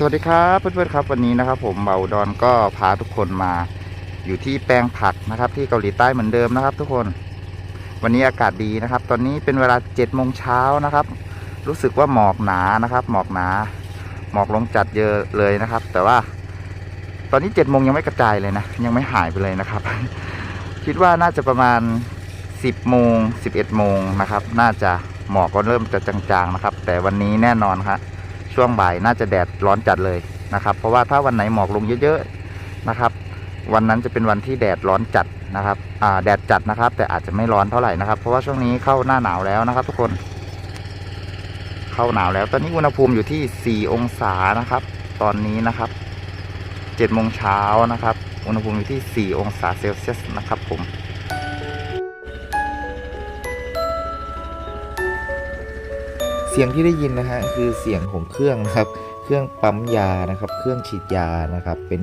สวัสดีครับเพื่อนๆครับวันนี้นะครับผมเบาดอนก็พาทุกคนมาอยู่ที่แปลงผักนะครับ ที่เกาหลีใต้เหมือนเดิมนะครับ ทุกคน วันนี้อากาศดีนะครับ ตอนนี้เป็นเวลา7จ็ดโมงเช้านะครับ รู้สึกว่าหมอกหนานะครับ หมอกหนา หมอกลงจัดเยอะเลยนะครับ แต่ว่า ตอนนี้7จ็ดโมงยังไม่กระจายเลยนะ ยังไม่หายไปเลยนะครับ คิดว่าน่าจะประมาณ 10โมง11โมงนะครับ น่าจะหมอกก็เริ่มจะจางๆนะครับ แต่วันนี้แน่นอนครับ ช่วงบ่ายน่าจะแดดร้อนจัดเลยนะครับ เพราะว่าถ้าวันไหนหมอกลงเยอะๆนะครับ วันนั้นจะเป็นวันที่แดดร้อนจัดนะครับแดดจัดนะครับ แต่อาจจะไม่ร้อนเท่าไหร่นะครับ เพราะว่าช่วงนี้เข้าหน้าหนาวแล้วนะครับ ทุกคน เข้าหนาวแล้ว ตอนนี้อุณหภูมิอยู่ที่ 4 องศานะครับ ตอนนี้นะครับ7โมงเช้านะครับ อุณหภูมิอยู่ที่ 4 องศาเซลเซียสนะครับผม สียงที่ได้ยินนะฮะคือเสียงของเครื่องนะครับ เครื่องปั๊มยานะครับ เครื่องฉีดยานะครับ เป็น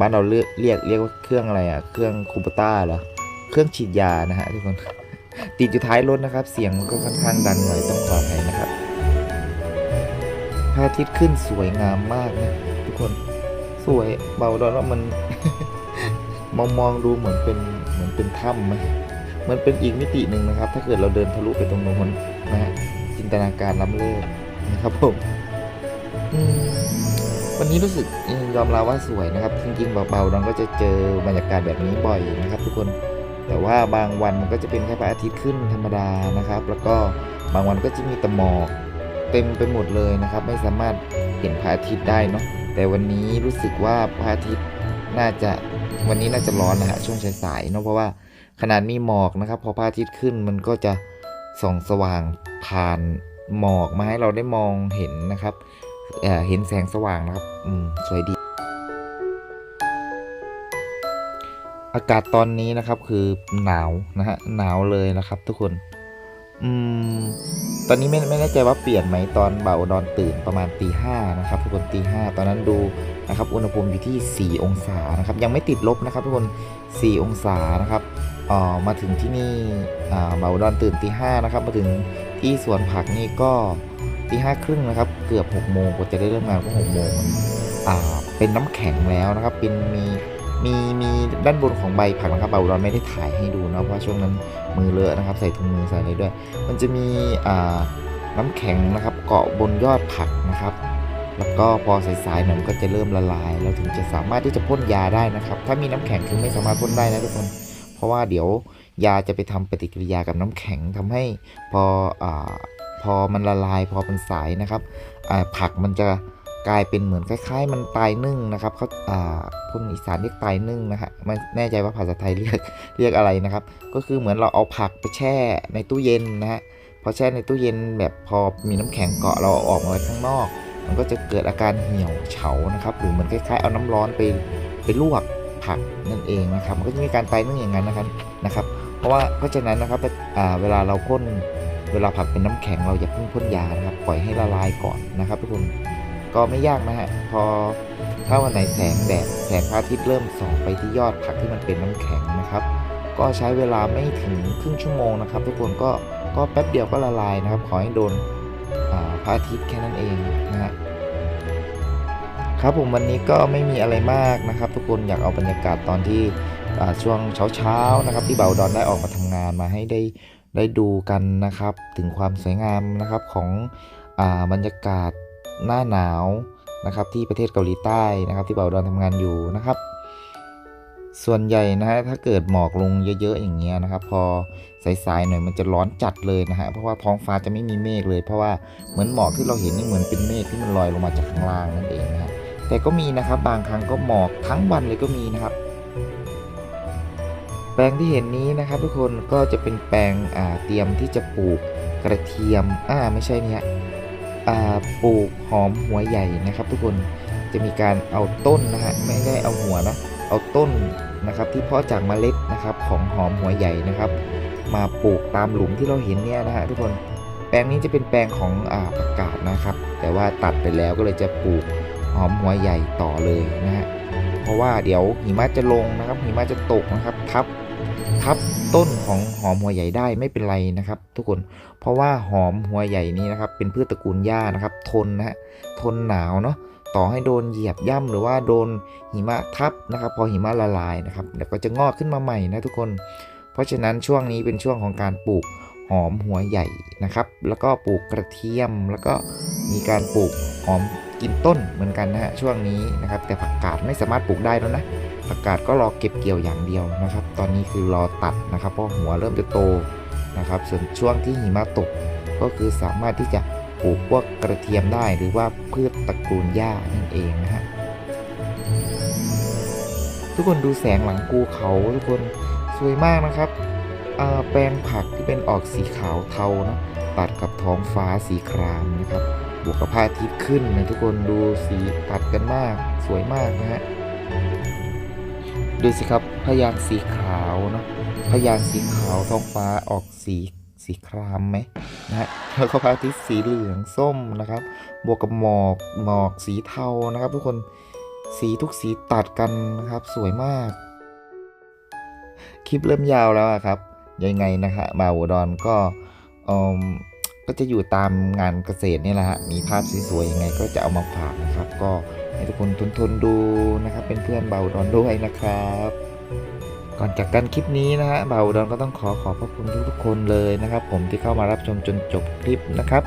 บ้านเราเรียกเรียกเรียกว่าเครื่องอะไรอะ เครื่องคูปต้าเหรอ เครื่องฉีดยานะฮะทุกคน ติดอยู่ท้ายรถนะครับ เสียงก็ค่อนข้างดังหน่อยต้องขออภัยนะครับ พระอาทิตย์ขึ้นสวยงามมากนะทุกคน สวยเบาดอนว่ามันมองมองดูเหมือนเป็นเหมือนเป็นถ้ำไหมเหมือนเป็นอีกมิติหนึ่งนะครับ ถ้าเกิดเราเดินทะลุไปตรงนู้นนะฮะ ตนาการล้ำเลิศนะครับผมอืมวันนี้รู้สึกยอมรับว่าสวยนะครับ จริงๆเบาๆเราก็จะเจอบรรยากาศแบบนี้บ่อยนะครับ ทุกคนแต่ว่าบางวันมันก็จะเป็นแค่พระอาทิตย์ขึ้นธรรมดานะครับ แล้วก็บางวันก็จะมีแต่หมอกเต็มไปหมดเลยนะครับ ไม่สามารถเห็นพระอาทิตย์ได้เนาะแต่วันนี้รู้สึกว่าพระอาทิตย์น่าจะวันนี้น่าจะร้อนนะฮะช่วงสายๆเนาะเพราะว่าขนาดมีหมอกนะครับ พอพระอาทิตย์ขึ้นมันก็จะส่องสว่าง ผ่านหมอกมาให้เราได้มองเห็นนะครับเเห็นแสงสว่างนะครับอืมสวยดี อากาศตอนนี้นะครับคือหนาวนะฮะหนาวเลยนะครับ ทุกคนอืมตอนนี้ไม่ไม่แน่ใจว่าเปลี่ยนไหมตอนเบาดอนตื่นประมาณตีห้านะครับ ทุกคนตีห้าตอนนั้นดูนะครับ อุณหภูมิอยู่ที่ 4 องศานะครับ ยังไม่ติดลบนะครับ ทุกคน 4 องศานะครับ มาถึงที่นี่อ่าเบาดอนตื่นตีห้านะครับ มาถึงที่สวนผักนี่ก็ตีห้าครึ่งนะครับ เกือบ6กโมงกว่าจะได้เริ่มงานก็หกโมงอ่าเป็นน้ำแข็งแล้วนะครับ เป็นมีมีมีด้านบนของใบผักนะครับเบาดอนไม่ได้ถ่ายให้ดูนะเพราะช่วงนั้นมือเลอะนะครับ ใส่ถุงมือใส่อะไรด้วย มันจะมีน้ำแข็งนะครับ เกาะบนยอดผักนะครับ แล้วก็พอสายๆหน่อยมันก็จะเริ่มละลาย เราถึงจะสามารถที่จะพ่นยาได้นะครับ ถ้ามีน้ำแข็งคือไม่สามารถพ่นได้นะทุกคน เพราะว่าเดี๋ยวยาจะไปทำปฏิกิริยากับน้ำแข็งทำให้พออพอมันละลายพอเป็นสายนะครับผักมันจะกลายเป็นเหมือนคล้าย ๆ มันตายนึ่งนะครับเขาอ่าคนอีสานเรียกตายนึ่งนะฮะไม่แน่ใจว่าภาษาไทยเรียกเรียกอะไรนะครับ ก็คือเหมือนเราเอาผักไปแช่ในตู้เย็นนะฮะพอแช่ในตู้เย็นแบบพอมีน้ำแข็งเกาะเราเอาออกมาไว้ข้างนอก มันก็จะเกิดอาการเหี่ยวเฉานะครับ หรือเหมือนคล้ายๆเอาน้ำร้อนไปไปลวก ผักนั่นเองนะครับมันก็จะมีการตายนึ่องอย่างนั้นนะครับนะครับ เพราะว่าเพราะฉะนั้นนะครับเวลาเราพ่นเวลาผักเป็นน้ำแข็งเราอย่าเพิ่งพ่นยานะครับปล่อยให้ละลายก่อนนะครับทุกคนก็ไม่ยากนะฮะพอถ้าวันไหนแสงแดดแสงพระอาทิตย์เริ่มส่องไปที่ยอดผักที่มันเป็นน้ำแข็งนะครับ ก็ใช้เวลาไม่ถึงครึ่งชั่วโมงนะครับ ทุกคนก็ก็แป๊บเดียวก็ละลายนะครับ ขอให้โดนพระอาทิตย์แค่นั้นเองนะฮะ ครับผมวันนี้ก็ไม่มีอะไรมากนะครับ ทุกคนอยากเอาบรรยากาศตอนที่ช่วงเช้าๆนะครับ ที่เบาดอนได้ออกมาทำงานมาให้ได้ได้ดูกันนะครับ ถึงความสวยงามนะครับของอบรรยากาศหน้าหนาวนะครับ ที่ประเทศเกาหลีใต้นะครับ ที่เบาดอนทำงานอยู่นะครับ ส่วนใหญ่นะฮะถ้าเกิดหมอกลงเยอะๆอย่างเงี้ยนะครับ พอสายๆหน่อยมันจะร้อนจัดเลยนะฮะเพราะว่าท้องฟ้าจะไม่มีเมฆเลย เพราะว่าเหมือนหมอกที่เราเห็นนี่เหมือนเป็นเมฆที่มันลอยลงมาจากข้างล่างนั่นเองนะฮะ แต่ก็มีนะครับบางครั้งก็หมอกทั้งวันเลยก็มีนะครับ แปลงที่เห็นนี้นะครับ ทุกคนก็จะเป็นแปลงเตรียมที่จะปลูกกระเทียมอ่าไม่ใช่เนี่ยปลูกหอมหัวใหญ่นะครับ ทุกคนจะมีการเอาต้นนะฮะไม่ได้เอาหัวนะเอาต้นนะครับที่เพาะจากเมล็ดนะครับของหอมหัวใหญ่นะครับ มาปลูกตามหลุมที่เราเห็นเนี่ยนะฮะทุกคนแปลงนี้จะเป็นแปลงของอาผักกาดนะครับ แต่ว่าตัดไปแล้วก็เลยจะปลูก หอมหัวใหญ่ต่อเลยนะฮะเพราะว่าเดี๋ยวหิมะจะลงนะครับหิมะจะตกนะครับทับทับต้นของหอมหัวใหญ่ได้ไม่เป็นไรนะครับ ทุกคนเพราะว่าหอมหัวใหญ่นี้นะครับ เป็นพืชตระกูลหญ้านะครับ ทนนะฮะทนหนาวเนาะต่อให้โดนเหยียบย่ำหรือว่าโดนหิมะทับนะครับ พอหิมะละลายนะครับเดี๋ยวก็จะงอกขึ้นมาใหม่นะทุกคน เพราะฉะนั้นช่วงนี้เป็นช่วงของการปลูกหอมหัวใหญ่นะครับ แล้วก็ปลูกกระเทียมแล้วก็มีการปลูกหอม กินต้นเหมือนกันนะฮะช่วงนี้นะครับ แต่ผักกาดไม่สามารถปลูกได้แล้วนะผักกาดก็รอเก็บเกี่ยวอย่างเดียวนะครับ ตอนนี้คือรอตัดนะครับ เพราะหัวเริ่มจะโตนะครับ ส่วนช่วงที่หิมะตกก็คือสามารถที่จะปลูกพวกกระเทียมได้หรือว่าพืชตระกูลหญ้านั่นเองนะฮะทุกคนดูแสงหลังภูเขาทุกคนสวยมากนะครับแปลงผักที่เป็นออกสีขาวเทานะตัดกับท้องฟ้าสีครามนะครับ บวกกับพระอาทิตย์ขึ้นนะทุกคนดูสีตัดกันมากสวยมากนะฮะดูสิครับพยางสีขาวเนาะพยางสีขาวท้องฟ้าออกสีสีครามไหมนะฮะแล้วก็พระอาทิตย์สีเหลืองส้มนะครับ บวกกับหมอกหมอกสีเทานะครับ ทุกคนสีทุกสีตัดกันนะครับสวยมาก คลิปเริ่มยาวแล้วอะครับยังไงนะฮะมาอุดรก็เอิ่มก็ ก็จะอยู่ตามงานเกษตรนี่แหละฮะมีภาพสวยๆยังไงก็จะเอามาฝากนะครับ ก็ให้ทุกคนทนๆดูนะครับ เป็นเพื่อนเบาดอุดรด้วยนะครับก่อนจากกันคลิปนี้นะฮะเบาดอุดรก็ต้องขอขอบพระคุณทุกๆคนเลยนะครับ ผมที่เข้ามารับชมจนจบคลิปนะครับ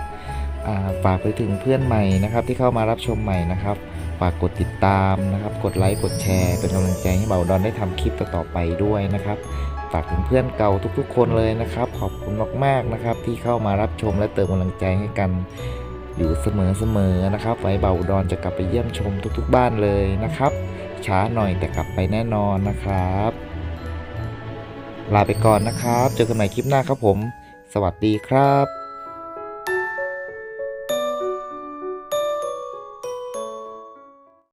ฝากไปถึงเพื่อนใหม่นะครับ ที่เข้ามารับชมใหม่นะครับ ฝากกดติดตามนะครับ กดไลค์กดแชร์ เป็นกำลังใจให้เบาดอนได้ทำคลิปต่อๆไปด้วยนะครับ ฝากเพื่อนเก่าทุกๆ คนเลยนะครับ ขอบคุณมากๆนะครับ ที่เข้ามารับชมและเติมกำลังใจให้กันอยู่เสมอๆนะครับ ไว้เบาดอนจะกลับไปเยี่ยมชมทุกๆ บ้านเลยนะครับ ช้าหน่อยแต่กลับไปแน่นอนนะครับ ลาไปก่อนนะครับ เจอกันใหม่คลิปหน้าครับผม สวัสดีครับ